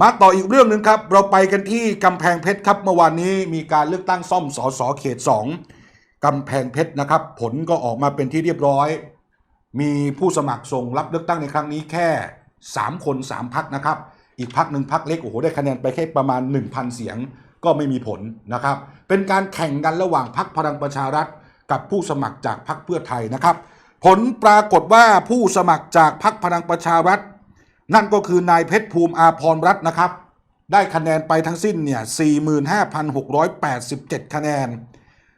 มาต่ออีกเรื่องหนึ่งครับ เราไปกันที่กำแพงเพชรครับ เมื่อวานนี้มีการเลือกตั้งซ่อมสสเขต 2กำแพงเพชรนะครับ ผลก็ออกมาเป็นที่เรียบร้อย มีผู้สมัครส่งรับเลือกตั้งในครั้งนี้แค่ 3 คน 3 พักนะครับ อีกพักหนึ่งพักเล็กโอ้โหได้คะแนนไปแค่ประมาณ 1,000 เสียงก็ไม่มีผลนะครับ เป็นการแข่งกันระหว่างพักพลังประชารัฐ กับผู้สมัครจากพักเพื่อไทยนะครับ ผลปรากฏว่าผู้สมัครจากพักพลังประชารัฐ นั่นก็คือนายเพชรภูมิอาพรรัตน์นะครับ ได้คะแนนไปทั้งสิ้นเนี่ย 45,687 คะแนน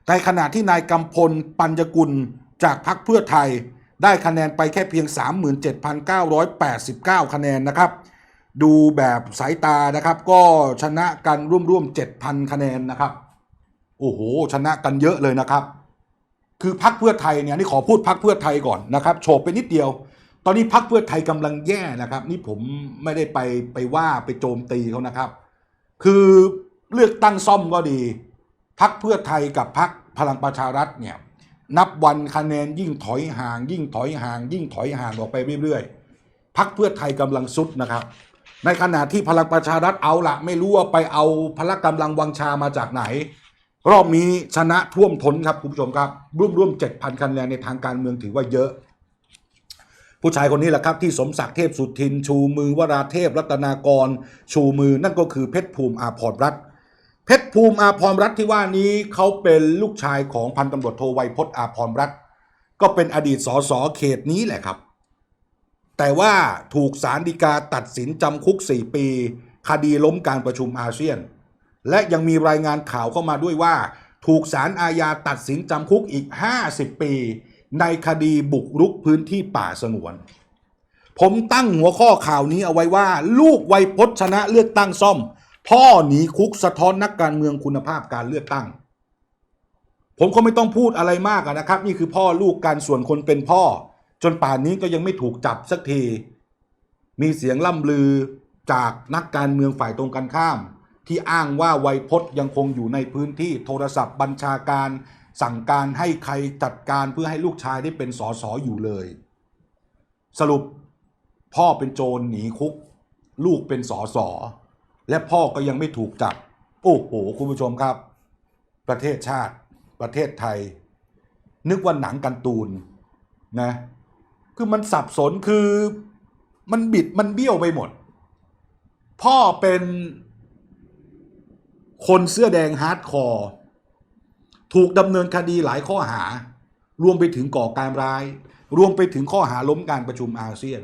ในขณะที่นายกำพลปัญญกุลจากพรรคเพื่อไทย ได้คะแนนไปแค่เพียง 37,989 คะแนนนะครับ ดูแบบสายตานะครับ ก็ชนะกันร่วมๆ 7,000 คะแนนนะครับ โอ้โห ชนะกันเยอะเลยนะครับ คือพรรคเพื่อไทยเนี่ยนี่ขอพูดพรรคเพื่อไทยก่อนนะครับ โฉบไปนิดเดียว ตอนนี้พรรคเพื่อไทยกำลังแย่นะครับ นี่ผมไม่ได้ไปไปว่าไปโจมตีเขานะครับ คือเลือกตั้งซ่อมก็ดีพรรคเพื่อไทยกับพรรคพลังประชารัฐเนี่ยนับวันคะแนนยิ่งถอยห่าง ยิ่งถอยห่าง ยิ่งถอยห่างออกไปเรื่อยๆพรรคเพื่อไทยกำลังซุดนะครับ ในขณะที่พลังประชารัฐเอาละไม่รู้ว่าไปเอาพละกำลังวังชามาจากไหน รอบนี้ชนะท่วมท้นครับคุณผู้ชมครับร่วมร่วมเจ็ดพันคะแนนในทางการเมืองถือว่าเยอะ ผู้ชายคนนี้แหละครับที่สมศักดิ์เทพสุทิน ชูมือวราเทพรัตนากร ชูมือนั่นก็คือเพชรภูมิอาภรรัตน์เพชรภูมิอาภรรัตน์ที่ว่านี้เขาเป็นลูกชายของพันตำรวจโทไวยพจน์อาภรรัตน์ก็เป็นอดีตสสเขตนี้แหละครับ แต่ว่าถูกสารดีกาตัดสินจำคุก 4 ปี คดีล้มการประชุมอาเซียน และยังมีรายงานข่าวเข้ามาด้วยว่า ถูกสารอาญาตัดสินจำคุกอีก 50 ปี ในคดีบุกรุกพื้นที่ป่าสงวน ผมตั้งหัวข้อข่าวนี้เอาไว้ว่า ลูกไวยพจชนะเลือกตั้งซ่อม พ่อหนีคุกสะท้อนนักการเมืองคุณภาพการเลือกตั้ง ผมก็ไม่ต้องพูดอะไรมากนะครับ นี่คือพ่อลูกการส่วนคนเป็นพ่อ จนป่านนี้ก็ยังไม่ถูกจับสักที มีเสียงล่ำลือจากนักการเมืองฝ่ายตรงกันข้าม ที่อ้างว่าไวยพจน์ยังคงอยู่ในพื้นที่โทรศัพท์บัญชาการ สั่งการให้ใครจัดการเพื่อให้ลูกชายได้เป็นสอสออยู่เลย สรุปพ่อเป็นโจรหนีคุก ลูกเป็นสอสอและพ่อก็ยังไม่ถูกจับ โอ้โห คุณผู้ชมครับ ประเทศชาติ ประเทศไทย นึกว่าหนังการ์ตูนนะคือมันสับสนคือมันบิดมันเบี้ยวไปหมด พ่อเป็นคนเสื้อแดงฮาร์ดคอร์ ถูกดำเนินคดีหลายข้อหา รวมไปถึงก่อการร้าย รวมไปถึงข้อหาล้มการประชุมอาเซียน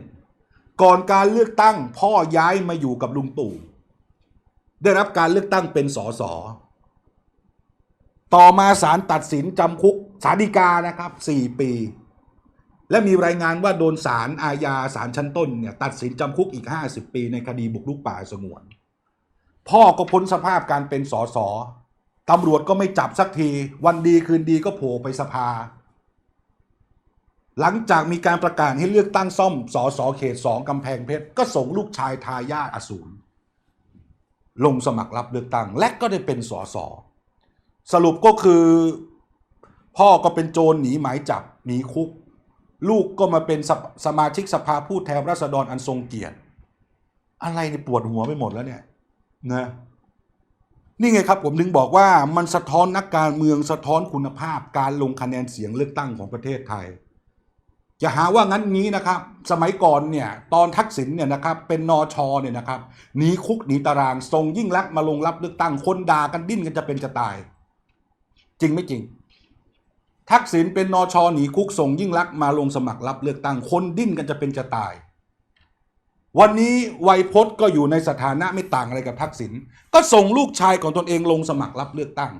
ก่อนการเลือกตั้งพ่อย้ายมาอยู่กับลุงตู่ได้รับการเลือกตั้งเป็นสสต่อมาศาลตัดสินจำคุกศาลฎีกานะครับ 4 ปี และมีรายงานว่าโดนศาลอาญาศาลชั้นต้นเนี่ยตัดสินจำคุกอีก 50 ปีในคดีบุกรุกป่าสงวน พ่อก็พ้นสภาพการเป็นสส ตำรวจก็ไม่จับสักที วันดีคืนดีก็โผล่ไปสภา หลังจากมีการประกาศให้เลือกตั้งซ่อมสอสอเขตสองกำแพงเพชร ก็ส่งลูกชายทายาทอสูรลงสมัครรับเลือกตั้ง และก็ได้เป็นสอสอสรุปก็คือ พ่อก็เป็นโจรหนีหมายจับหนีคุก ลูกก็มาเป็นสสมาชิกสภาผู้แทนราษฎรอันทรงเกียรติ อะไรนี่ปวดหัวไปหมดแล้วเนี่ยนะ นี่ไงครับผมถึงบอกว่ามันสะท้อนนักการเมืองสะท้อนคุณภาพ การลงคะแนนเสียงเลือกตั้งของประเทศไทย จะหาว่างั้นงี้นะครับ สมัยก่อนเนี่ยตอนทักษิณเนี่ยนะครับเป็นนอชอเนี่ยนะครับหนีคุกหนีตารางส่งยิ่งลักมาลงรับเลือกตั้งคนด่ากันดิ้นกันจะเป็นจะตาย จริงไม่จริง ทักษิณเป็นนอชอหนีคุกส่งยิ่งลักมาลงสมัครรับเลือกตั้งคนดิ้นกันจะเป็นจะตาย วันนี้ไวยพจน์ก็อยู่ในสถานะไม่ต่างอะไรกับทักษิณก็ส่งลูกชายของตนเองลงสมัครรับเลือกตั้ง